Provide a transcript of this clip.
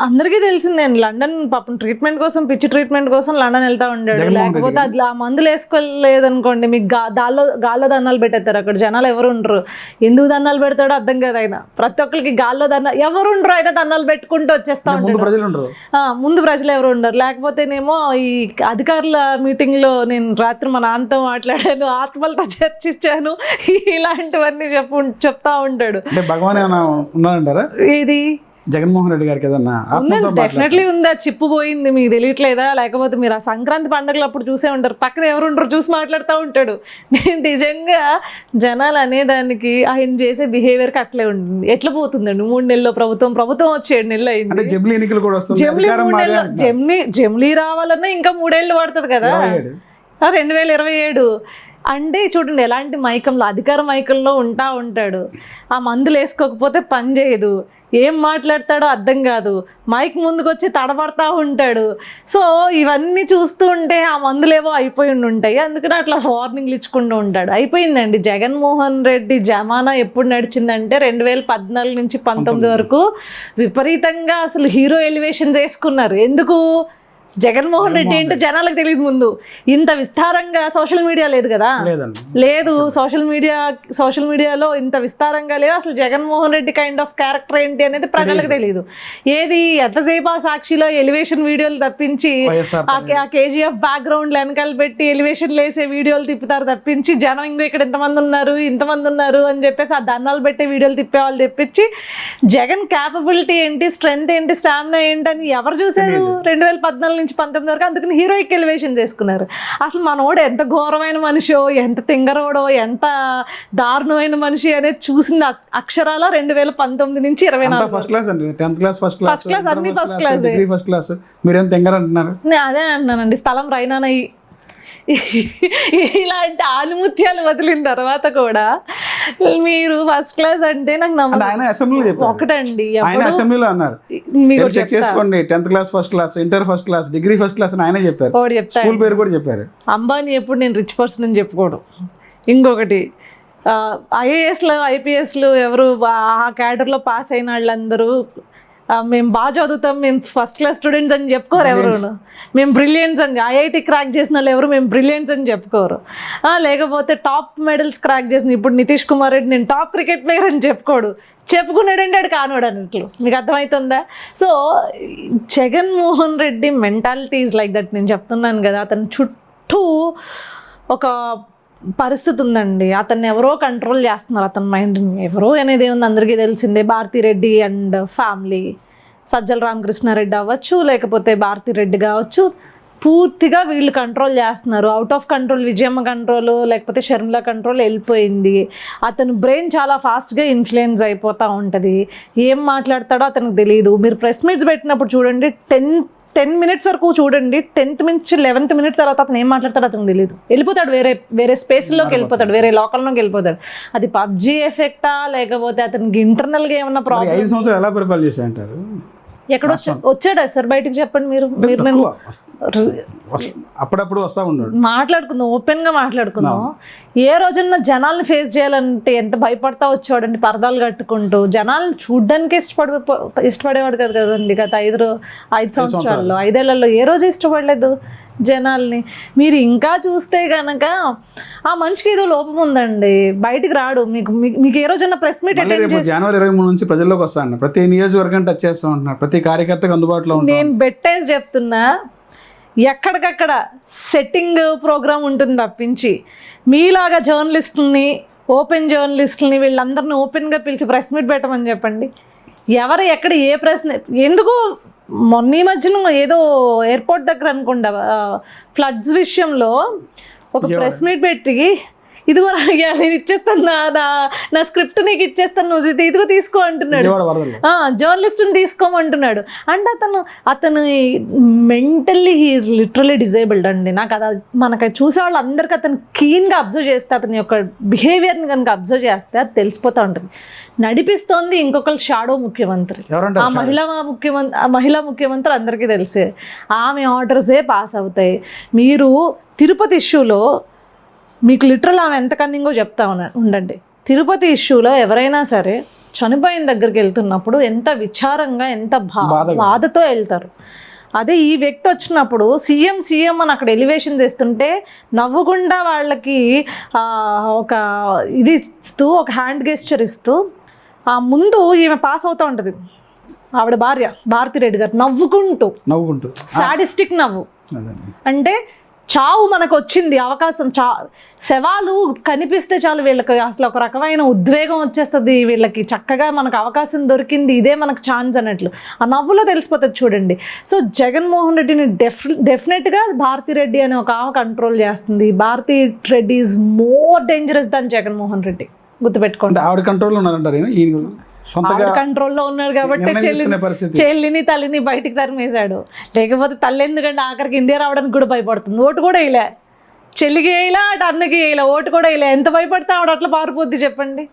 అందరికీ తెలిసిందండి లండన్ పాపం ట్రీట్మెంట్ కోసం పిచ్చి ట్రీట్మెంట్ కోసం లండన్ వెళ్తా ఉండాడు. లేకపోతే అది ఆ మందులు వేసుకోలేదనుకోండి మీకు గా దాల్లో గాల్లో దండాలు పెట్టేస్తారు అక్కడ. జనాలు ఎవరు ఉండరు. ఎందుకు దండాలు పెడతాడో అర్థం కాదు ఆయన. ప్రతి ఒక్కరికి గాల్లో దండ ఎవరు ఉండరు ఆయన దండాలు పెట్టుకుంటూ వచ్చేస్తా ఆ, ముందు ప్రజలు ఎవరు ఉండరు. లేకపోతేనేమో ఈ అధికారుల మీటింగ్లో నేను రాత్రి మా నాన్నతో మాట్లాడాను ఆత్మలతో చర్చించాను ఇలాంటివన్నీ చెప్పు చెప్తా ఉంటాడు. భగవాన్ ఇది జగన్మోహన్ రెడ్డి గారికి ఏదన్నా డెఫినెట్లీ ఉంది? చిప్పు పోయింది మీకు తెలియట్లేదా? లేకపోతే మీరు ఆ సంక్రాంతి పండుగలు అప్పుడు చూసే ఉంటారు. పక్కన ఎవరు ఉండరు చూసి మాట్లాడుతూ ఉంటాడు. నేను నిజంగా జనాలు అనేదానికి ఆయన చేసే బిహేవియర్కి అట్లే ఉంటుంది ఎట్లా పోతుందండి? మూడు నెలల్లో ప్రభుత్వం ప్రభుత్వం వచ్చి ఏడు నెలలు అయింది. జమిలీ ఎన్నికలు కూడా వస్తుంది జమ్లీ మూడు. జమ్లీ జమ్లీ రావాలన్నా ఇంకా మూడేళ్ళు పడుతుంది కదా. రెండు వేల ఇరవై ఏడు. అంటే చూడండి ఎలాంటి మైకంలో అధికార మైకంలో ఉంటా ఉంటాడు. ఆ మందులు వేసుకోకపోతే పని చేయదు. ఏం మాట్లాడతాడో అర్థం కాదు. మైక్ ముందుకు వచ్చి తడబడతా ఉంటాడు. సో ఇవన్నీ చూస్తూ ఉంటే ఆ మందులేవో అయిపోయి ఉంటాయి అందుకని అట్లా వార్నింగ్లు ఇచ్చుకుంటూ ఉంటాడు. అయిపోయిందండి. జగన్మోహన్ రెడ్డి జమానా ఎప్పుడు నడిచిందంటే రెండు వేల పద్నాలుగు నుంచి పంతొమ్మిది వరకు విపరీతంగా అసలు హీరో ఎలివేషన్ చేసుకున్నారు ఎందుకు? జగన్మోహన్ రెడ్డి ఏంటో జనాలకు తెలియదు ముందు. ఇంత విస్తారంగా సోషల్ మీడియా లేదు కదా? లేదు సోషల్ మీడియా సోషల్ మీడియాలో ఇంత విస్తారంగా లేదు. అసలు Jaganmohan Reddy kind of character ఏంటి అనేది ప్రజలకు తెలియదు. ఏది ఎంతసేపు ఆ సాక్షిలో ఎలివేషన్ వీడియోలు తప్పించి ఆ కేజీఎఫ్ బ్యాక్గ్రౌండ్ వెనకాల పెట్టి ఎలివేషన్ వేసే వీడియోలు తిప్పుతారు తప్పించి జనం ఇంకో ఇక్కడ ఇంతమంది ఉన్నారు ఇంతమంది ఉన్నారు అని చెప్పేసి ఆ దండాలు పెట్టే వీడియోలు తిప్పే వాళ్ళు తెప్పించి జగన్ క్యాపబిలిటీ ఏంటి స్ట్రెంగ్త్ ఏంటి స్టామినా ఏంటి అని ఎవరు చూసారు రెండు వేల పద్నాలుగు నుంచి పంతొమ్మిది వరకు అందుకని హీరోయిక్ ఎలివేషన్ చేసుకున్నారు. అసలు మనోడు ఎంత ఘోరమైన మనిషో ఎంత తింగరోడో ఎంత దారుణమైన మనిషి అనేది చూసింది అక్షరాల రెండు వేల పంతొమ్మిది నుంచి ఇరవై నాలుగు. ఫస్ట్ క్లాస్ అండి. టెన్త్ క్లాస్ ఫస్ట్ క్లాస్ అన్ని ఫస్ట్ క్లాస్ మీరేం తెంగారంటున్నారు? నేను అదే అంటున్నానండి. స్థలం రైనానయ్యి ఇలాంటి ఆలుముత్యాలు వదిలిన తర్వాత కూడా మీరు ఫస్ట్ క్లాస్ అంటే నాకు ఒకటండి అసెంబ్లీలో అన్నారు. చెక్ చేసుకోండి. Tenth class first class inter first class degree first class అని ఆయనే చెప్పారు. స్కూల్ పేరు కూడా చెప్పారు. అంబానీ ఎప్పుడు నేను రిచ్ పర్సన్ అని చెప్పుకోవడం ఇంకొకటి ఐఏఎస్లు ఐపీఎస్లు ఎవరు ఆ క్యాడర్లో పాస్ అయిన వాళ్ళందరూ మేము బాగా చదువుతాం మేము ఫస్ట్ క్లాస్ స్టూడెంట్స్ అని చెప్పుకోరు ఎవరు మేము బ్రిలియన్స్ అని ఐఐటి క్రాక్ చేసిన వాళ్ళు ఎవరు మేము బ్రిలియన్స్ అని చెప్పుకోరు. లేకపోతే టాప్ మెడల్స్ క్రాక్ చేసిన ఇప్పుడు నితీష్ కుమార్ రెడ్డి నేను టాప్ క్రికెట్ ప్లేయర్ అని చెప్పుకోడు. చెప్పుకున్నాడంటే ఆడు కానివాడు అన్నట్లు. మీకు అర్థమవుతుందా so Jaganmohan Reddy mentality is like that నేను చెప్తున్నాను కదా అతని చుట్టూ ఒక పరిస్థితి ఉందండి అతన్ని ఎవరో కంట్రోల్ చేస్తున్నారు అతని మైండ్ని ఎవరో అనేది ఏముంది? అందరికీ తెలిసిందే భారతిరెడ్డి అండ్ ఫ్యామిలీ సజ్జల రామకృష్ణారెడ్డి అవ్వచ్చు లేకపోతే భారతిరెడ్డి కావచ్చు పూర్తిగా వీళ్ళు కంట్రోల్ చేస్తున్నారు. Out of control Vijayamma control లేకపోతే షర్మిల కంట్రోల్ వెళ్ళిపోయింది. అతను బ్రెయిన్ చాలా ఫాస్ట్గా ఇన్ఫ్లుయెన్స్ అయిపోతూ ఉంటుంది. ఏం మాట్లాడతాడో అతనికి తెలియదు మీరు ప్రెస్ మీట్స్ పెట్టినప్పుడు చూడండి టెన్ టెన్ మినిట్స్ వరకు చూడండి. టెన్త్ మినిట్స్ లెవెన్త్ మినిట్స్ తర్వాత అతను ఏం మాట్లాడతాడో అతనికి తెలియదు వెళ్ళిపోతాడు వేరే వేరే స్పేస్లోకి వెళ్ళిపోతాడు వేరే లోకల్లోకి వెళ్ళిపోతాడు. అది పబ్జీ ఎఫెక్టా? లేకపోతే అతనికి ఇంటర్నల్గా ఏమన్నా మరి ప్రాబ్లం ఐదు సంవత్సరాలు ఎలా పరిపాలన ఎక్కడ వచ్చా వచ్చాడా సార్? బయటికి చెప్పండి మీరు. మీరు అప్పుడప్పుడు వస్తా ఉన్నాడు. మాట్లాడుకుందాం ఓపెన్గా మాట్లాడుకుందాం ఏ రోజున జనాల్ని ఫేస్ చేయాలంటే ఎంత భయపడతా వచ్చేవాడండి పరదాలు కట్టుకుంటూ. జనాల్ని చూడ్డానికి ఇష్టపడే ఇష్టపడేవాడు కదా కదండి గత ఐదు ఐదు సంవత్సరాల్లో ఐదేళ్ళలో ఏ రోజు ఇష్టపడలేదు జనాల్ని. మీరు ఇంకా చూస్తే కనుక ఆ మనిషికి ఏదో లోపం ఉందండి బయటికి రాడు. మీకు మీకు- ఏ రోజున ప్రెస్ మీట్ జనవరి ఇరవై మూడు నుంచి ప్రజల్లోకి వస్తా అన్నారు ప్రతి నియోజకవర్గం టచ్ చేస్తా ఉంటున్నారు ప్రతి కార్యకర్తకు అందుబాటులో నేను బెట్టేసి చెప్తున్నా ఎక్కడికక్కడ సెట్టింగ్ ప్రోగ్రామ్ ఉంటుంది తప్పించి. మీలాగా జర్నలిస్టుల్ని ఓపెన్ జర్నలిస్టుల్ని వీళ్ళందరిని ఓపెన్గా పిలిచి ప్రెస్ మీట్ పెట్టమని చెప్పండి. ఎవరు ఎక్కడ ఏ ప్రశ్న ఎందుకు మొన్న ఈ మధ్యన ఏదో ఎయిర్పోర్ట్ దగ్గర అనుకుంటా ఫ్లడ్స్ విషయంలో ఒక ప్రెస్ మీట్ పెట్టి ఇదిగో ఇవాళ నేను ఇచ్చేస్తాను నా నా నా స్క్రిప్ట్ నీకు ఇచ్చేస్తాను నువ్వు ఇది ఇదిగో తీసుకో అంటున్నాడు. జర్నలిస్ట్ని తీసుకోమంటున్నాడు. అంటే అతను అతను మెంటల్లీ హీఈస్ లిటరలీ డిజేబుల్డ్ అండి. నాకు అది మనకు చూసే వాళ్ళు అందరికీ అతను కీన్గా అబ్జర్వ్ చేస్తే అతని యొక్క బిహేవియర్ని కనుక అబ్జర్వ్ చేస్తే అది తెలిసిపోతూ ఉంటుంది. నడిపిస్తోంది ఇంకొకరు షాడో ముఖ్యమంత్రి. ఆ మహిళా ముఖ్యమంత్రి ఆ మహిళా ముఖ్యమంత్రి అందరికీ తెలిసే. ఆమె ఆర్డర్సే పాస్ అవుతాయి. మీరు తిరుపతి ఇష్యూలో మీకు లిటరల్ ఆమె ఎంత కన్నింగో చెప్తా ఉన్నా ఉండండి. తిరుపతి ఇష్యూలో ఎవరైనా సరే చనిపోయిన దగ్గరికి వెళ్తున్నప్పుడు ఎంత విచారంగా ఎంత. బాధతో వెళ్తారు. అదే ఈ వ్యక్తి వచ్చినప్పుడు సీఎం సీఎం అని అక్కడ ఎలివేషన్ చేస్తుంటే నవ్వుకుండా వాళ్ళకి ఒక ఇది ఇస్తూ ఒక హ్యాండ్ గెస్చర్ ఇస్తూ ఆ ముందు ఈమె పాస్ అవుతూ ఉంటుంది. ఆవిడ భార్య భారతిరెడ్డి గారు నవ్వుకుంటూ. నవ్వుకుంటూ. సాడిస్టిక్ నవ్వు. అంటే చావు మనకు వచ్చింది అవకాశం చా శవాలు కనిపిస్తే చాలు వీళ్ళకి. అసలు ఒక రకమైన ఉద్వేగం వచ్చేస్తుంది వీళ్ళకి. చక్కగా మనకు అవకాశం దొరికింది ఇదే మనకు ఛాన్స్ అన్నట్లు. ఆ నవ్వులో తెలిసిపోతుంది చూడండి. సో జగన్మోహన్ రెడ్డిని డెఫ్ డెఫినెట్గా భారతీ రెడ్డి అనే ఒక ఆమె కంట్రోల్ చేస్తుంది. Bharati Reddy is more dangerous than Jaganmohan Reddy. గుర్తుపెట్టుకోండి. ఆవిడ కంట్రోల్ ఉన్నారంటారు సొంతగా కంట్రోల్లో ఉన్నాడు కాబట్టి చెల్లిని తల్లిని బయటికి తరిమేశాడు. లేకపోతే తల్లి ఎందుకంటే ఆఖరికి ఇండియా రావడానికి కూడా భయపడుతుంది. ఓటు కూడా వేయలే. చెల్లికి వేయలే అటు అన్నకి వేయలే ఓటు కూడా వేయలే. ఎంత భయపడితే ఆవిడ అట్లా పారిపోద్ది చెప్పండి.